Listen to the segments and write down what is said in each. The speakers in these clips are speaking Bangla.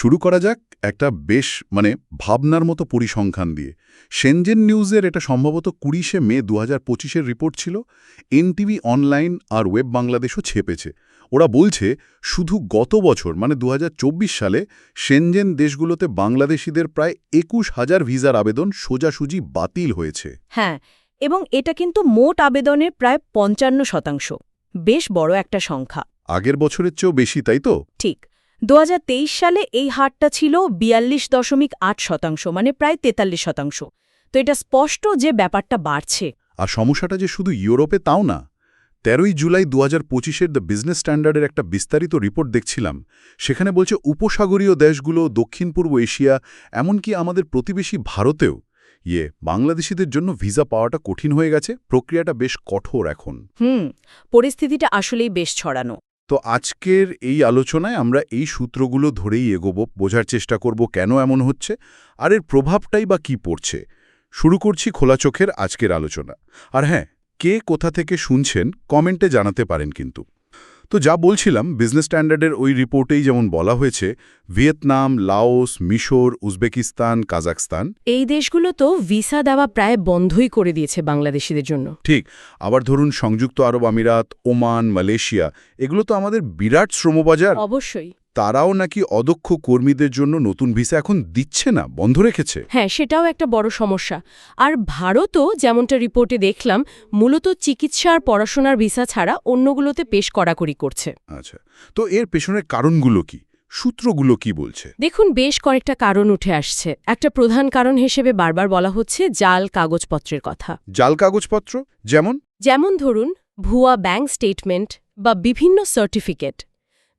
শুরু করা যাক একটা বেশ মানে ভাবনার মতো পরিসংখ্যান দিয়ে। সেনজেন নিউজের এটা সম্ভবত কুড়িশে মে দু হাজার পঁচিশের রিপোর্ট ছিল। এনটিভি অনলাইন আর ওয়েব বাংলাদেশও ছেপেছে। ওরা বলছে শুধু গত বছর মানে দু হাজার চব্বিশ সালে সেনজেন দেশগুলোতে বাংলাদেশিদের প্রায় একুশ হাজার ভিসার আবেদন সোজাসুজি বাতিল হয়েছে। হ্যাঁ এবং এটা কিন্তু মোট আবেদনের প্রায় পঞ্চান্ন শতাংশ। বেশ বড় একটা সংখ্যা। আগের বছরের চেয়েও বেশি তাই তো? ঠিক। দু হাজার তেইশ সালে এই হারটা ছিল বিয়াল্লিশ দশমিক আট শতাংশ মানে প্রায় তেতাল্লিশ শতাংশ। তো এটা স্পষ্ট যে ব্যাপারটা বাড়ছে। আর সমস্যাটা যে শুধু ইউরোপে তাও না তেরোই জুলাই দু হাজার পঁচিশের দ্য বিজনেস স্ট্যান্ডার্ডের একটা বিস্তারিত রিপোর্ট দেখছিলাম সেখানে বলছে উপসাগরীয় দেশগুলো দক্ষিণ পূর্ব এশিয়া এমনকি আমাদের প্রতিবেশী ভারতেও ইয়ে বাংলাদেশিদের জন্য ভিসা পাওয়াটা কঠিন হয়ে গেছে প্রক্রিয়াটা বেশ কঠোর এখন। হুম পরিস্থিতিটা আসলেই বেশ ছড়ানো। তো আজকের এই আলোচনায় আমরা এই সূত্রগুলো ধরেই এগোব, বোঝার চেষ্টা করব কেন এমন হচ্ছে আর এর প্রভাবটাই বা কি পড়ছে। শুরু করছি খোলা চোখের আজকের আলোচনা। আর হ্যাঁ কে কোথা থেকে শুনছেন কমেন্টে জানাতে পারেন কিন্তু। তো যা বলছিলাম বিজনেস স্ট্যান্ডার্ডের ওই রিপোর্টেই যেমন বলা হয়েছে ভিয়েতনাম লাওস মিশর উজবেকিস্তান কাজাকস্তান এই দেশগুলো তো ভিসা দেওয়া প্রায় বন্ধই করে দিয়েছে বাংলাদেশিদের জন্য। ঠিক আবার ধরুন সংযুক্ত আরব আমিরাত ওমান মালয়েশিয়া এগুলো তো আমাদের বিরাট শ্রমবাজার। অবশ্যই। তারাও নাকি অদক্ষ কর্মীদের জন্য নতুন ভিসা এখন দিচ্ছে না বন্ধ রেখেছে? হ্যাঁ সেটাও একটা বড় সমস্যা। আর ভারতও যেমনটা রিপোর্টে দেখলাম মূলত চিকিৎসা আর পড়াশোনার ভিসা ছাড়া অন্যগুলোতে পেশ কড়াকড়ি করছে। আচ্ছা তো এর পেছনের কারণগুলো কি? সূত্রগুলো কি বলছে? দেখুন বেশ কয়েকটা কারণ উঠে আসছে। একটা প্রধান কারণ হিসেবে বারবার বলা হচ্ছে জাল কাগজপত্রের কথা। জাল কাগজপত্র? যেমন? যেমন ধরুন ভুয়া ব্যাংক স্টেটমেন্ট বা বিভিন্ন সার্টিফিকেট।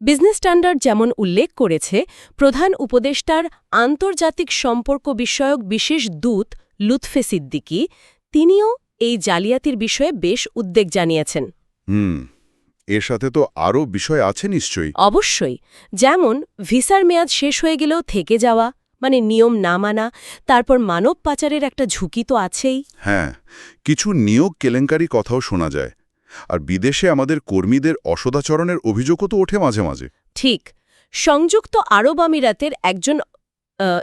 বিজনেস স্ট্যান্ডার্ড যেমন উল্লেখ করেছে প্রধান উপদেষ্টার আন্তর্জাতিক সম্পর্ক বিষয়ক বিশেষ দূত লুৎফে সিদ্দিকি তিনিও এই জালিয়াতির বিষয়ে বেশ উদ্বেগ জানিয়েছেন। হুম এর সাথে তো আরও বিষয় আছে নিশ্চয়ই। অবশ্যই যেমন ভিসার মেয়াদ শেষ হয়ে গেলেও থেকে যাওয়া মানে নিয়ম না মানা তারপর মানব পাচারের একটা ঝুঁকি তো আছেই। হ্যাঁ কিছু নিয়োগ কেলেঙ্কারি কথাও শোনা যায়। আর বিদেশে আমাদের কর্মীদের অসদাচরণের অভিযোগও তো ওঠে মাঝে মাঝে। ঠিক। সংযুক্ত আরব আমিরাতের একজন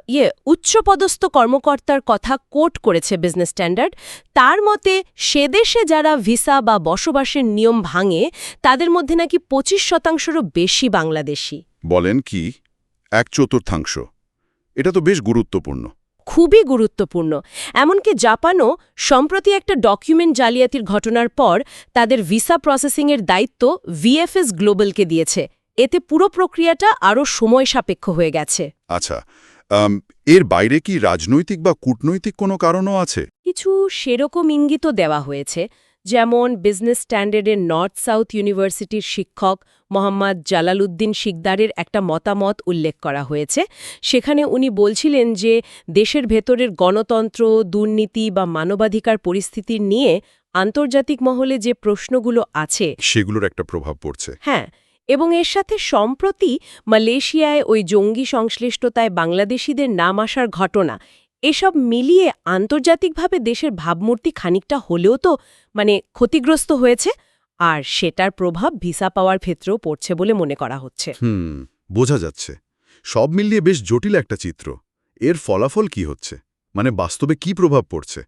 ইয়ে উচ্চপদস্থ কর্মকর্তার কথা কোট করেছে বিজনেস স্ট্যান্ডার্ড তার মতে সে দেশে যারা ভিসা বা বসবাসের নিয়ম ভাঙে তাদের মধ্যে নাকি পঁচিশ শতাংশেরও বেশি বাংলাদেশি। বলেন কি? এক চতুর্থাংশ। এটা তো বেশ গুরুত্বপূর্ণ। খুবই গুরুত্বপূর্ণ। এমনকি জাপানও সম্প্রতি একটা ডকুমেন্ট জালিয়াতির ঘটনার পর তাদের ভিসা প্রসেসিংয়ের দায়িত্ব ভিএফএস গ্লোবালকে দিয়েছে। এতে পুরো প্রক্রিয়াটা আরও সময় সাপেক্ষ হয়ে গেছে। আচ্ছা এর বাইরে কি রাজনৈতিক বা কূটনৈতিক কোনো কারণও আছে? কিছু সেরকম ইঙ্গিত দেওয়া হয়েছে। যেমন বিজনেস স্ট্যান্ডার্ডের নর্থ সাউথ ইউনিভার্সিটির শিক্ষক মোহাম্মদ জালালউদ্দিন শিকদারের একটা মতামত উল্লেখ করা হয়েছে। সেখানে উনি বলছিলেন যে দেশের ভেতরের গণতন্ত্র দুর্নীতি বা মানবাধিকার পরিস্থিতি নিয়ে আন্তর্জাতিক মহলে যে প্রশ্নগুলো আছে সেগুলোর একটা প্রভাব পড়ছে। হ্যাঁ এবং এর সাথে সম্প্রতি মালয়েশিয়ায় ওই জঙ্গি সংশ্লিষ্টতায় বাংলাদেশিদের নাম আসার ঘটনা এসব মিলিয়ে আন্তর্জাতিকভাবে দেশের ভাবমূর্তি খানিকটা হলেও তো মানে ক্ষতিগ্রস্ত হয়েছে আর সেটার প্রভাব ভিসা পাওয়ার ক্ষেত্রেও পড়ছে বলে মনে করা হচ্ছে। হুম বোঝা যাচ্ছে। সব মিলিয়ে বেশ জটিল একটা চিত্র। এর ফলাফল কি হচ্ছে? মানে বাস্তবে কি প্রভাব পড়ছে?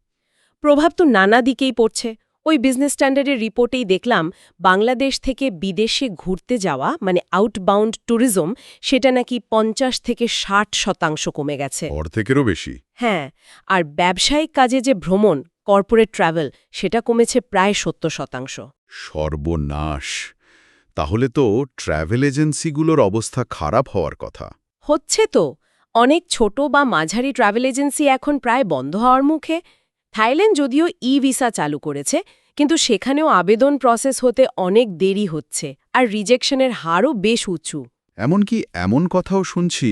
প্রভাব তো নানা দিকেই পড়ছে। ওই বিজনেস স্ট্যান্ডার্ডের রিপোর্টেই দেখলাম বাংলাদেশ থেকে বিদেশে ঘুরতে যাওয়া মানে আউটবাউন্ড ট্যুরিজম সেটা নাকি পঞ্চাশ থেকে ষাট শতাংশ কমে গেছে। অর্ধেকেরও বেশি। হ্যাঁ আর ব্যবসায়িক কাজে যে ভ্রমণ কর্পোরেট ট্রাভেল সেটা কমেছে প্রায় সত্তর শতাংশ। সর্বনাশ। তাহলে তো ট্র্যাভেল এজেন্সিগুলোর অবস্থা খারাপ হওয়ার কথা। হচ্ছে তো অনেক ছোট বা মাঝারি ট্রাভেল এজেন্সি এখন প্রায় বন্ধ হওয়ার মুখে। থাইল্যান্ড যদিও ই ভিসা চালু করেছে কিন্তু সেখানেও আবেদন প্রসেস হতে অনেক দেরি হচ্ছে আর রিজেকশনের হারও বেশ উঁচু। এমনকি এমন কথাও শুনছি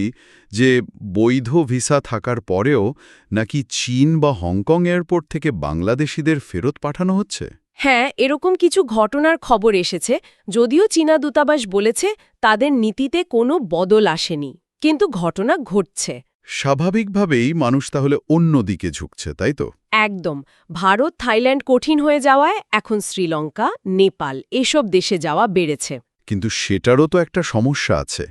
যে বৈধ ভিসা থাকার পরেও নাকি চীন বা হংকং এয়ারপোর্ট থেকে বাংলাদেশিদের ফেরত পাঠানো হচ্ছে? হ্যাঁ এরকম কিছু ঘটনার খবর এসেছে যদিও চীনা দূতাবাস বলেছে তাদের নীতিতে কোনো বদল আসেনি কিন্তু ঘটনা ঘটছে। স্বাভাবিকভাবেই মানুষ তাহলে অন্য দিকে ঝুঁকছে তাই তো? একদম। ভারত থাইল্যান্ড কঠিন হয়ে যাওয়ায় এখন শ্রীলঙ্কা নেপাল এসব দেশে যাওয়া বেড়েছে। কিন্তু সেটারও তো একটা সমস্যা আছে।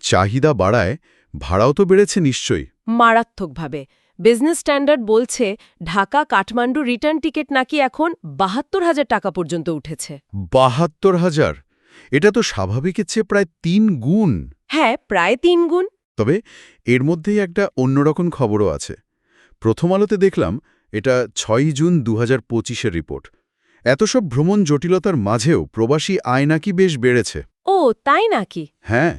চাহিদা বাড়ায় ভাড়াও তো বেড়েছে নিশ্চয়ই। মারাত্মকভাবে। বিজনেস স্ট্যান্ডার্ড বলছে ঢাকা কাঠমান্ডু রিটার্ন টিকিট নাকি এখন বাহাত্তর হাজার টাকা পর্যন্ত উঠেছে। বাহাত্তর হাজার? এটা তো স্বাভাবিকের চেয়ে প্রায় তিন গুণ। হ্যাঁ প্রায় তিন গুণ। তবে এর মধ্যেই একটা অন্যরকম খবরও আছে। প্রথম আলোতে দেখলাম এটা ছয়ই জুন দু হাজার পঁচিশের রিপোর্ট। এত সব ভ্রমণ জটিলতার মাঝেও প্রবাসী আয় নাকি বেশ বেড়েছে। ও তাই নাকি? হ্যাঁ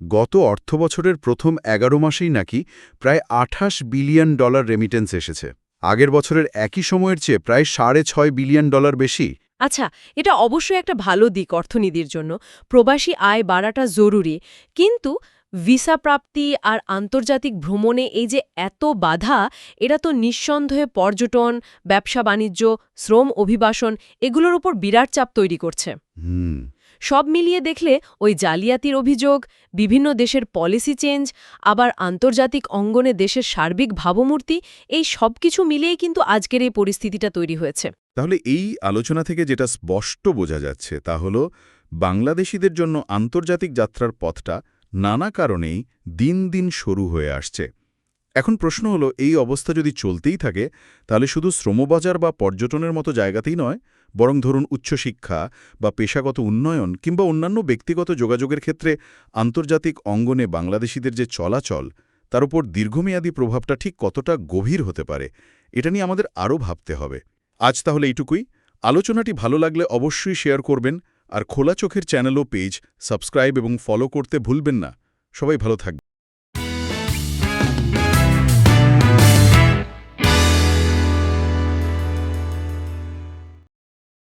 গত অর্থবছরের প্রথম এগারো মাসেই নাকি প্রায় আঠাশ বিলিয়ন ডলার রেমিটেন্স এসেছে। আগের বছরের একই সময়ের চেয়ে প্রায় সাড়ে ছয় বিলিয়ন ডলার বেশি। আচ্ছা এটা অবশ্যই একটা ভালো দিক অর্থনীতির জন্য। প্রবাসী আয় বাড়াটা জরুরি। কিন্তু ভিসা প্রাপ্তি আর আন্তর্জাতিক ভ্রমণে এই যে এত বাধা এটা তো নিঃসন্দেহে পর্যটন ব্যবসা বাণিজ্য শ্রম অভিবাসন এগুলোর উপর বিরাট চাপ তৈরি করছে। সব মিলিয়ে দেখলে ওই জালিয়াতির অভিযোগ বিভিন্ন দেশের পলিসি চেঞ্জ আবার আন্তর্জাতিক অঙ্গনে দেশের সার্বিক ভাবমূর্তি এই সব কিছু মিলিয়েই কিন্তু আজকের এই পরিস্থিতিটা তৈরি হয়েছে। তাহলে এই আলোচনা থেকে যেটা স্পষ্ট বোঝা যাচ্ছে তা হল বাংলাদেশিদের জন্য আন্তর্জাতিক যাত্রার পথটা নানা কারণেই দিন দিন সরু হয়ে আসছে। এখন প্রশ্ন হলো, এই অবস্থা যদি চলতেই থাকে, তাহলে শুধু শ্রমবাজার বা পর্যটনের মতো জায়গাতেই নয়, বরং ধরুন উচ্চশিক্ষা বা পেশাগত উন্নয়ন কিংবা অন্যান্য ব্যক্তিগত যোগাযোগের ক্ষেত্রে আন্তর্জাতিক অঙ্গনে বাংলাদেশিদের যে চলাচল, তার উপর দীর্ঘমেয়াদী প্রভাবটা ঠিক কতটা গভীর হতে পারে, এটা নিয়ে আমাদের আরও ভাবতে হবে। আজ তাহলে এইটুকুই। আলোচনাটি ভালো লাগলে অবশ্যই শেয়ার করবেন। আর খোলা চোখের চ্যানেল ও পেজ সাবস্ক্রাইব এবং ফলো করতে ভুলবেন না। সবাই ভালো থাকবেন।